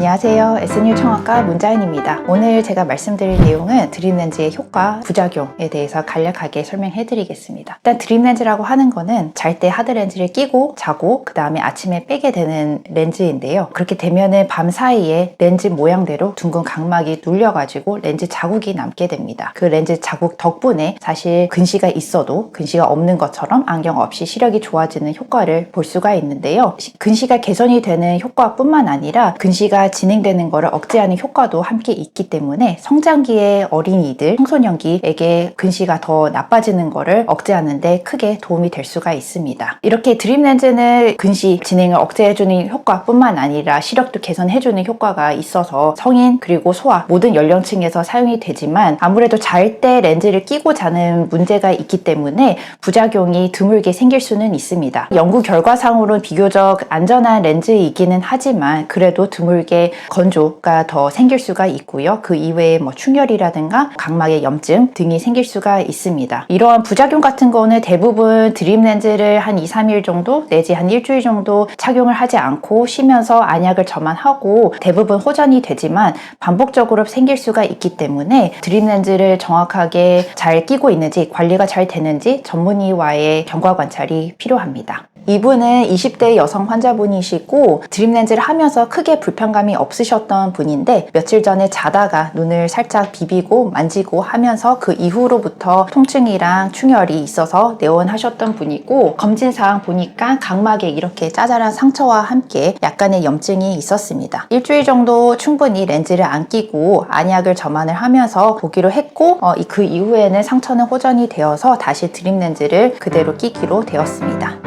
안녕하세요. SNU 청학과 문자인입니다. 오늘 제가 말씀드릴 내용은 드림렌즈의 효과, 부작용에 대해서 간략하게 설명해 드리겠습니다. 일단 드림렌즈라고 하는 거는 잘 때 하드렌즈를 끼고 자고 그 다음에 아침에 빼게 되는 렌즈인데요. 그렇게 되면은 밤 사이에 렌즈 모양대로 둥근 각막이 눌려가지고 렌즈 자국이 남게 됩니다. 그 렌즈 자국 덕분에 사실 근시가 있어도 근시가 없는 것처럼 안경 없이 시력이 좋아지는 효과를 볼 수가 있는데요. 시- 근시가 개선이 되는 효과뿐만 아니라 근시가 진행되는 것을 억제하는 효과도 함께 있기 때문에 성장기의 어린이들, 청소년기에게 근시가 더 나빠지는 것을 억제하는데 크게 도움이 될 수가 있습니다. 이렇게 드림 렌즈는 근시 진행을 억제해주는 효과뿐만 아니라 시력도 개선해주는 효과가 있어서 성인 그리고 소아 모든 연령층에서 사용이 되지만 아무래도 잘 때 렌즈를 끼고 자는 문제가 있기 때문에 부작용이 드물게 생길 수는 있습니다. 연구 결과상으로는 비교적 안전한 렌즈이기는 하지만 그래도 드물게 건조가 더 생길 수가 있고요. 그 이외에 뭐 충혈이라든가 각막의 염증 등이 생길 수가 있습니다. 이러한 부작용 같은 거는 대부분 드림 렌즈를 한 2, 3일 정도 내지 한 일주일 정도 착용을 하지 않고 쉬면서 안약을 저만 하고 대부분 호전이 되지만 반복적으로 생길 수가 있기 때문에 드림 렌즈를 정확하게 잘 끼고 있는지 관리가 잘 되는지 전문의와의 경과 관찰이 필요합니다. 이분은 20대 여성 환자분이시고 드림 렌즈를 하면서 크게 불편감이 없으셨던 분인데 며칠 전에 자다가 눈을 살짝 비비고 만지고 하면서 그 이후로부터 통증이랑 충혈이 있어서 내원하셨던 분이고 검진사항 보니까 각막에 이렇게 짜잘한 상처와 함께 약간의 염증이 있었습니다. 일주일 정도 충분히 렌즈를 안 끼고 안약을 점안을 하면서 보기로 했고 어, 이- 그 이후에는 상처는 호전이 되어서 다시 드림 렌즈를 그대로 끼기로 되었습니다.